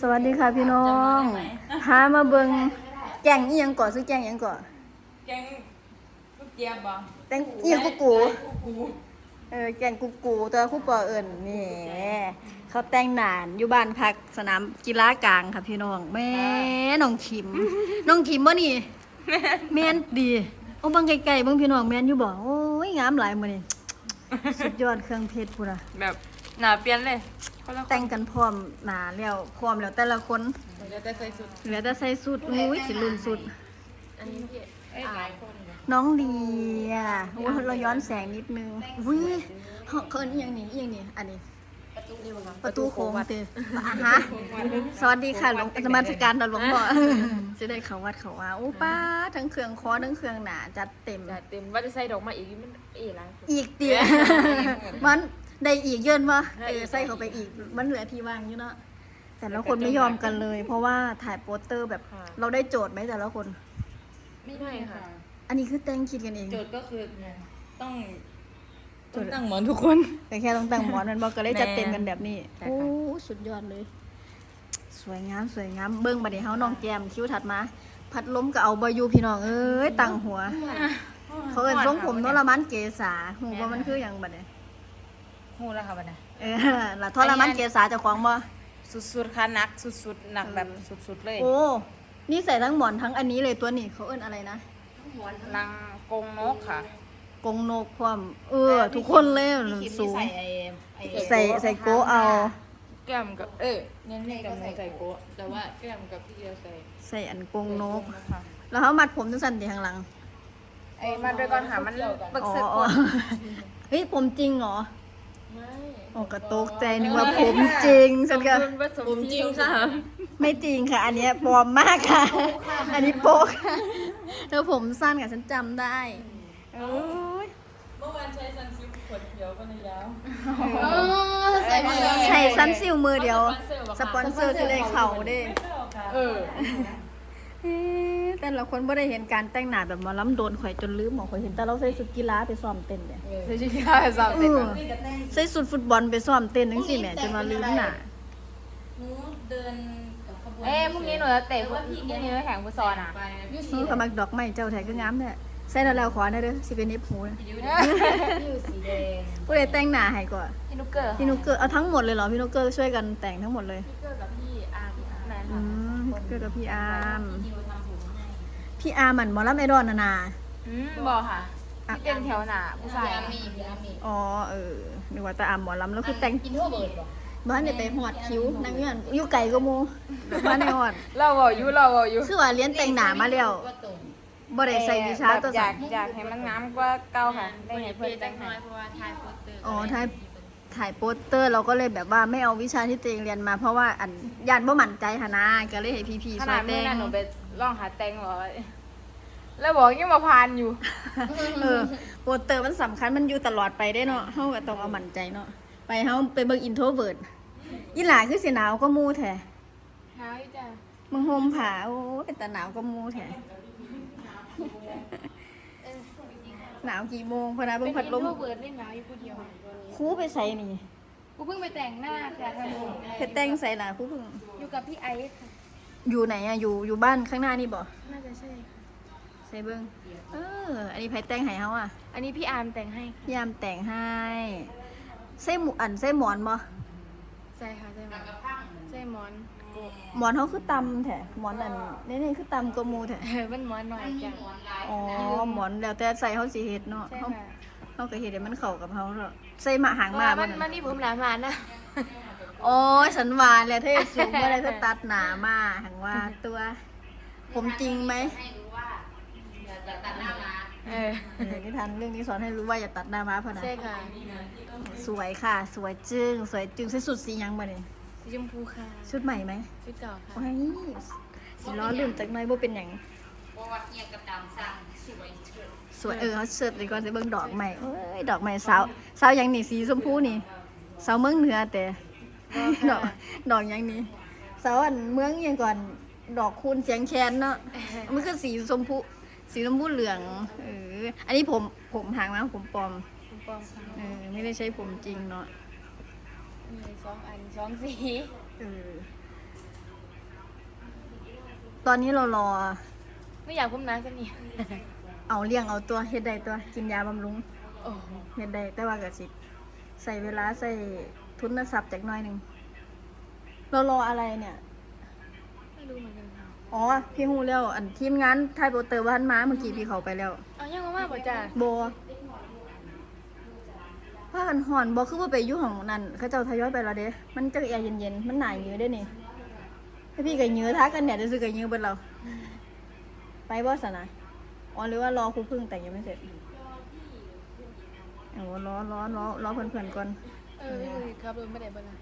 สวัสดีค่ะพี่น้องพามาเบิงแกงอีหยังก่อนซื้อแกงอีหยังก่อนแกงลูกเจี๊ยบบ่แกงอีหยังกุกูเออแกงกุกูตัวคู่ปอเอิญนี่เขาแต่งหนานอยู่บ้านพักสนามกีฬากลางค่ะพี่น้องแม่น้องขิมน้องขิมบ่นี่แม่นดีโอ้เบังไกลๆเบังพี่น้องแม่นอยู่บ่โอ้ยงามหลายมื้อนี้สุดยอดเครื่องเพชรพุ่นน่ะแบบ หนาเปลี่ยนเลยคนละคนแต่งกันพร้อมหนาแล้วพร้อมแล้วแต่ละคนเดี๋ยวจะใส่สุด เหลือแต่ใส่สุดอุ้ยสิรุ่นสุด อันนี้พี่เอ้ยหลายคนอยู่น้องเลียโอ้เราย้อนแสงนิดนึงอุ้ยเขาเคินอหย่างนี้อหย่างนี้อันนี้ ประตูโค้งเตออะฮะสวัสดีค่ะหลวงธรรมสการตหลวงพ่อจะได้เขาวัดเขาว่าโอ้ป้าทั้งเครื่องคอทั้งเครื่องหนาจัดเต็ม จัดเต็มว่าจะใส่ดอกมาอีกมันเอ๋หลายคนอีกเตียมัน ได้อีกเยินวะเออใส่เข้าไปอีกมันเหลือที่ว่างอยู่เนาะแต่ละคนไม่ยอมกันเลย เพราะว่าถ่ายโปสเตอร์แบบเราได้โจทย์ไหมแต่ละคน ไม่ใช่ค่ะ อันนี้คือแต่งคิดกันเอง โจทย์ก็คือต้องโจต้องทย์ ตั้งหมอนทุกคน แต่แค่ต้องแต่งหมอนมันบอกก็เลยจัดเต็มกันแบบนี้ใช่โอ้ค่ะสุดยอดเลย สวยงามสวยงามเบิ้งบัดนี้เฮาน้องแกมคิ้วถัดมา พัดล้มก็เอาบอยู่พี่น้องเอ้ยตังหัว เขาเอิ้นทรงผมโนรมันเกษาหูว่ามันคือหยังบัดนี้ หูแล้วค่ะบัดนี้เออล่ะทรมันเกษาเจ้าของบ่สุดๆค่ะหนักสุดๆหนักแบบสุดๆเลย โอ้ นี่ใส่ทั้งหมอนทั้งอันนี้เลยตัวนี้เขาเอิ้นอะไรนะลังกงนกค่ะ กงนกความ เออ ทุกคนเลยสูงใส่ใส่โกะเอาแก้มกับเออเนี่ยนี่กับหนูใส่โกะแต่ว่าแก้มกับพี่เดียวใส่ใส่อันกงนกค่ะแล้วเขามัดผมจังสั่นที่ข้างหลังไอ้มาด้วยก่อนค่ะมันบักอ๋อเสกอ๋ก่ออนเฮ้ยผมจริงเหรอไม่ โอ้กระตกใจนึกว่าผมจริงฉันก็ผมจริงค่ะ ไม่จริงค่ะ อันเนี้ยปลอมมากค่ะ อันนี้โป๊กค่ะแล้วผมสั้นกับฉันจำได้โอ้ยเมื่อวานใช้ซันซิลขวดเขียวก็ในยาวใส่มือใช่สั้นซิวมือเดียว สปอนเซอร์จะได้เข่าเด้เออเอ๊ะ แต่ละคนไม่ได้เห็นการแต่งหน้าแบบหมาล้ำโดนข่อยจนลืมหมอข่อยเห็นแต่เราใส่ชุดกีฬาไปซ้อมเต้นเนี่ยใช่ใช่ใช่สาวเอเต็มอใส่ชุดฟุตบอลไปซ้อมเต้นทั้งสี่แหม่จนมาลืมหน้าเอ้พรุ่งนี้หนูจะเตะพรุ่งนี้จะแข่งฟุตซอลอะเออกับมักดอกไม้เจ้าไทยก็งามเนี่ยใส่แล้วแล้วขอนะเด้อสิเป็นเนบหูนะอยู่สีแดงผู้ใดแต่งหน้าให้ก่อนพี่นุกเกอร์พี่นุกเกอร์เอาทั้งหมดเลยเหรอพี่นุกเกอร์ช่วยกันแต่งทั้งหมดเลยพี่เกอร์กับพี่อาร์พี่อาร์ไหนอืค่ะมพี่ เกอร์กับพี่อาร์มพี่อาร์มมันหมอลำไอดอนนานา อืมบอกค่ะที่เป็นแถวหนาผู้ชายยามียามีอ๋อเออนึกว่าแต่อาร์มหมอลำแล้วคือแต่งกินทั่วเบิร์ดบ่บ้านเนี่ยไปหอดคิ้วนั่งอยู่นั่นอยู่ไก่ก็มูบ้านในหอด เราบอกอยู่เราบอกอยู่คือว่าเรียนแต่งหน้ามาแล้วว่าตรงบ่ได้ใส่วิชาตัวอสัยากอยากให้มันงามกว่าเก่าค่ะได้เห็นเพื่อนแต่งให้อ๋อถ่าย ถ่ายโปสเตอร์เราก็เลยแบบว่าไม่เอาวิชาที่ตัวเองเรียนมา เพราะว่าอันยานบ่มั่นใจหนนะก็เลยให้พี่ๆขช่วนายดแต่เมื่องนั้นหนูไปลองหาแต่งบอกว่าแล้วบอกยังมาพานอยู่ เออโปสเตอร์มันสำคัญมันอยู่ตลอดไปได้เนาะเฮาก็ต้องเอามั่นใจเนาะไปเฮาไปเบิ่งอินโทรเวิร์ดอีหลาคือสิหนาวก็มูแท้เท้าจ้ะมึงห่มผ้าโอ้เป็นตาหนาวก็มูแท้หนาวกี่โมงพอนะเบิ่งพัดลมเบิร์ดเล่นหนาวอยู่คนเดียวค รูไปใส่นี่กูเพิ่งไปแต่งหน้าค่ะทางหนูเพชรแต่งใส่ล่ะครูเพิ่ง อยู่กับพี่ไอซ์ค่ะ อยู่ไหนอะอยู่อยู่บ้านข้างหน้านี่บ่น่าจะใช่ค่ะใส่เบิ่งเออ อันนี้ไผแต่งให้เฮาอะอันนี้พี่อาร์มแต่งให้ค่ะพี่ยามแต่งให้ใส่หมูอันใส่หมอนบ่ใช่ค่ะใช่หมอนใช่หมอนหมอนเขาคือตำแท้หมอนอันนี่นี่คือตำกว่าหมูแท้เออมันหมอนหน่อยจ้ะอ๋อหมอนแล้วแต่ใส่เขาสิเฮ็ดเนาะใช่เขาค่ะ เขาก็เฮ็ดให้มันเข้ากับเฮาเนาะใส่หมาหางหมามับ่นนั่มันนนี่ผมหลามานะโอ้ยฉันว่าแล้วเธอสูงบ่ได้เธอตัดหนามาหังว่าตัว ผมจริงไหมเออเออนิทานเรื่องนี้สอนให้รู้ว่าอย่าตัดหน้าม้าพะนะใช่ค่ะสวยค่ะ สวยจึงสวยจึงใส่สุดสีหยังบ่นี่สีชมพูค่ะชุดใหม่ไหมชุดเก่าค่ะโอ้ยสิล้อลื่นจากหน้อยบ่เป็นหยัง เพราะว่าเนี่ยกับดำสั่งสวยเถิดสวยเออเขาเสิร์ฟดีกว่าสิเบิ่งดอกใหม่เอ้ยดอกใหม่สาวสาวหยังนี่สีชมพูนี่สาวเมืองเหนือแต่ดอกดอกหยังนี่สาวอันเมืองหยังก่อนดอกคูณเสียงแคนเนาะมันคือสีชมพูสีชมพูเหลืองเอออันนี้ผมผมหางมาผมปลอมผมปลอมค่ะเออไม่ได้ใช้ผมจริงเนาะมีสองอันสองสี เออตอนนี้เรารอ ไม่อยากพุ่มน้ำสักนิดเอาเลี้ยงเอาตัวเฮ็ดใดตัวกินยาบำรุงโอ้เฮ็ดใดแต่ว่าก็สิใส่เวลาใส่ทุนทรัพย์จักหน่อยหนึงเรารออะไรเนี่ย ไม่รู้เหมือนกันค่ะอ๋อ พี่ฮู้แล้วอันทีมงานถ่ายโปสเตอร์ว่าทันมาเมื่อกี้พี่เขาไปแล้วเอายังมาบ่จ้าบผ้ากันห่อนบอคือว่าไปอยู่ของนั่นเขาเจ้าทยอยไปแล้วเด้ มันจังแอร์เย็นๆ มันหนายเยื้อได้นี่ให้พี่กับเยื้อทักกันเนี่ยจะซื้อกับเยื้อเบิดเรา ไปบ่สนะอ๋อหรือว่ารอครูพึ่งแต่งยังไม่เสร็จเอารอรอรอรอเพื่อนๆก่อนเออไม่รู้ครับรถไม่ได้บ่ละ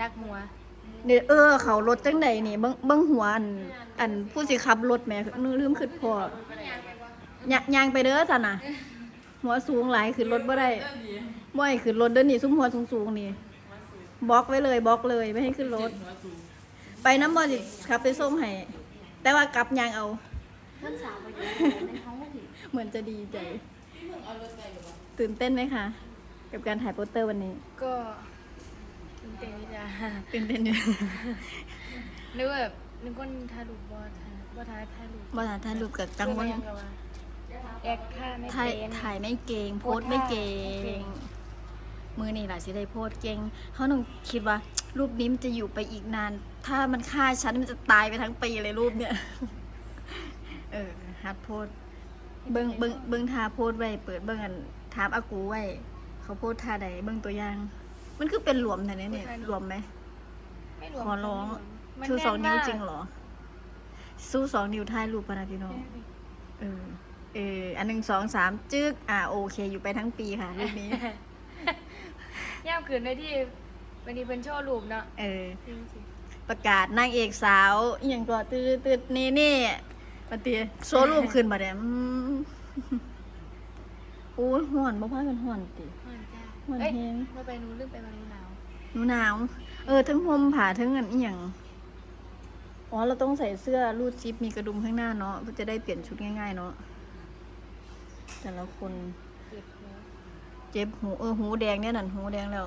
นักหัวเดี๋ยวเออ เขารถจังใดนี่เบิ่งเบิ่งหัวอันอันผู้สิขับรถแหม่นึกลืมขึ้นพอยะยางไปเด้อสนะหัวสูงหลายขึ้นรถบ่ได้บ่อยขึ้นรถเดินนี่ซุ้มหัวสูงๆนี่บล็อกไว้เลยบล็อกเลยไม่ให้ขึ้นรถ ไปน้ำบอสิครับไปส่งให้แต่ว่ากลับยางเอา เพื่อนสาวไปในห้องผิดเหมือนจะดีใจ ตื่นเต้นไหมคะ กับการถ่ายโปสเตอร์วันนี้ ก็ตื่นเต้นนี่จ้าตื่นเต้นอยู่นึกว่าแบบนึกว่าถ่ายรูปบ่ถ่ายบ่ถ่ายถ่ายรูปว่าถ่ายรูปกับกังวลเรื่องกับว่าแอคท่าไม่ถ่ายเป็นถ่ายไม่เก่งโพโพสสต์ต์ไม่เก่ไม่เก่งงมือนี่แหละสิได้โพสต์เก่งเขาต้องคิดว่ารูปนี้มันจะอยู่ไปอีกนาน ถ้ามันฆ่าฉันมันจะตายไปทั้งปีเลยรูปเนี่ย เออฮัดโพสต์เบิ้งเบิ้งเบิ้งทาโพสต์ไว้ เปิดเบิ้งกันถามอากูไว้ เขาโพสต์ท่าใดเบิ้งตัวอย่าง มันคือเป็นหลวมแต่เนี่ยเนี่ยหลวมไหมไม่รวมขอร้องมันชูสองนิ้วแมากจริงเหรอสู้สองนิ้วถ่ายรูปปะนะพี่น้องเออเอออันหนึ่งสองสามจึ๊กอ่าโอเค อยู่ไปทั้งปีค่ะรูปนี้ย่ามขืนด้วยที่วันนี้เป็นโชว์รูปเนาะเออจริงสิประกาศนางเอกสาวอหย่างก็ตืดตืดเน่เน่ ปฏิโชว์รูปขึ้นมาเดี๋ยวโอ้ยห่อนบ่พากันห่อนติมันจ้ามันเอ้ยแห้งเราไปนู้นลืมไปมานู้นหนาวหนูหนาว เออ ทั้งห่มผ่าทั้งอันอหย่างอ๋อ เราต้องใส่เสื้อรูดซิปมีกระดุมข้างหน้าเนาะเพื่อจะได้เปลี่ยนชุดง่ายๆเนาะแต่ละคน เจ็บหัวเจ็บหูเออหูแดงเนี่ยนั่นหูแดงแล้ว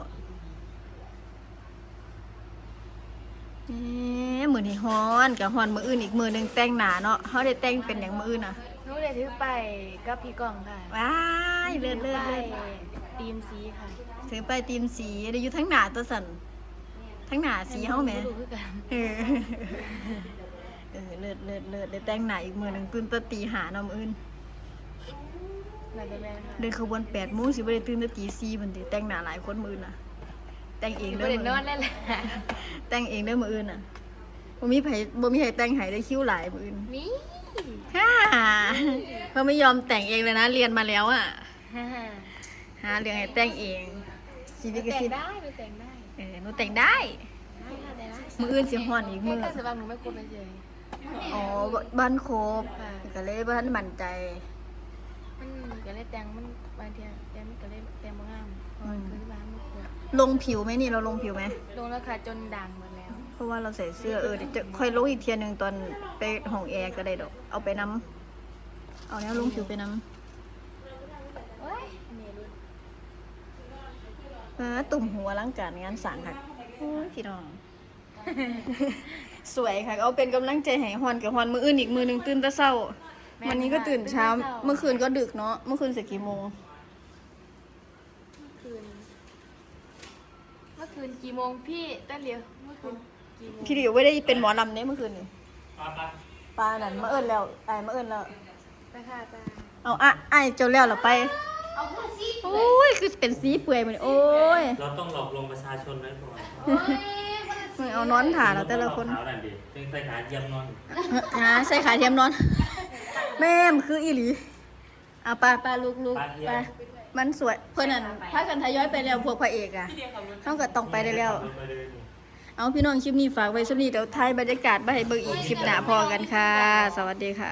เอ๊ะมือ นี่ฮ้อนกับฮ้อนมืออื่นอีกมือหนึงแต่งหนาเนาะเขาได้แต่งเป็นอย่างมืออื่นอะนู้นเลยถือไปกับพี่กล่องค่ะว้ายเลือดเลือดไปเลือดทีมสีค่ะถือไปตีมสีได้อยู่ทั้งหนาตัวสันทั้งหนาสีเฮาแหม รู้คือกันเออเออเลือดเลือดเลือดได้แต่งหนาอีกมือหนึงตื่นแตะตีหาเนาะมืออื่นน่าจะแม่นค่ะเดินขบวนแปดโมงสิบ่ได้ตื่นแตะตีสี่บันติแต่งหนาหลายคนมืออื่นน่ะ แต่งเองสิเด้บ่อได้มื้นออนอื่นแล้วแหละ แต่งเองได้อมืออื่นอะ บ่มีไผบ่มีไผแต่งให้ได้คิ้วหลายมืออื่นมีฮ่าเขาไม่ยอมแต่งเองเลยนะ เรียนมาแล้วอะฮ่าหาเรื่องให้แต่งเองชีวิตก็แต่งสิได้หนูแต่งได้เออหนูแต่งได้ ได้ค่ะแต่งได้มืออื่นสิฮ้อนอีกแค่มือก็สบายหนูไม่ครบเลยเฉย อ๋อบ้านครบค่ะ ก็เลยบ้านมั่นใจ มันก็เลยแต่งมันบางทีแต่งมันก็เลยแต่งบ่งามเพราะมันคือบ้านมันครบลงผิวไหมนี่เราลงผิวไหมลงแล้วค่ะจนด่างหมดแล้ว เพราะว่าเราใส่เสื้อเออเดี๋ยวจะค่อยลงอีกเทียหนึงตอนไปห้องแอร์ก็ได้ดอก เอาไปน้ำเอาแล้วลงผิวไปน้โอ้ยอันนี้รู้ำเออตุ่มหัวร่างการงานสั่งค่ะโอ้ยพี่น้อง สวยค่ะ เอาเป็นกำลังใจให้ฮอนกับฮอนมืออื่นอีกมือหนึ่งตื่นต่เช้า วันนี้ก็ตื่นเช้า เมื่อคืนก็ดึกเนาะเมื่อคืนเสร็จกี่โมงคืนเมื่อคืนกี่โมงพี่เต้นเรียวเมื่อคืน พี่ดิวไม่ได้เป็นหมอลำเนี่ยเมื่อคืนนี่ปลานั่นมาเอิญแล้วไอ้ายมาเอิญแล้ว ไปค่ะตาเอาอะไอ้ายเจ้าแล้วเหราไปเอาพูดสิโอ้ยคือเป็นสีเปื่อยเหมือนโอ้ยเราต้องหลอกลวงประชาชนไว้ก่อนโอ้ยมึงเอานอนถ่าแล้วแต่ละคนขาวนั่นดิเป็นใส่ขาเยี่ยมนอนฮะใส่ขาเทียมนอน แม่มคืออีหลีเอาปลาปลาลูกลูกไปมันสวยเพื่อนนั่นพากันทยอยไปแล้วพวกพระเอกอะเขาก็ต้องไปได้แล้วไปเลย เอาพี่น้องคลิปนี้ฝากไว้สักนี้เดี๋ยวท้ายบรรยากาศไปให้เบิ่งอีกคลิปหน้าพอกันค่ะ สวัสดีค่ะ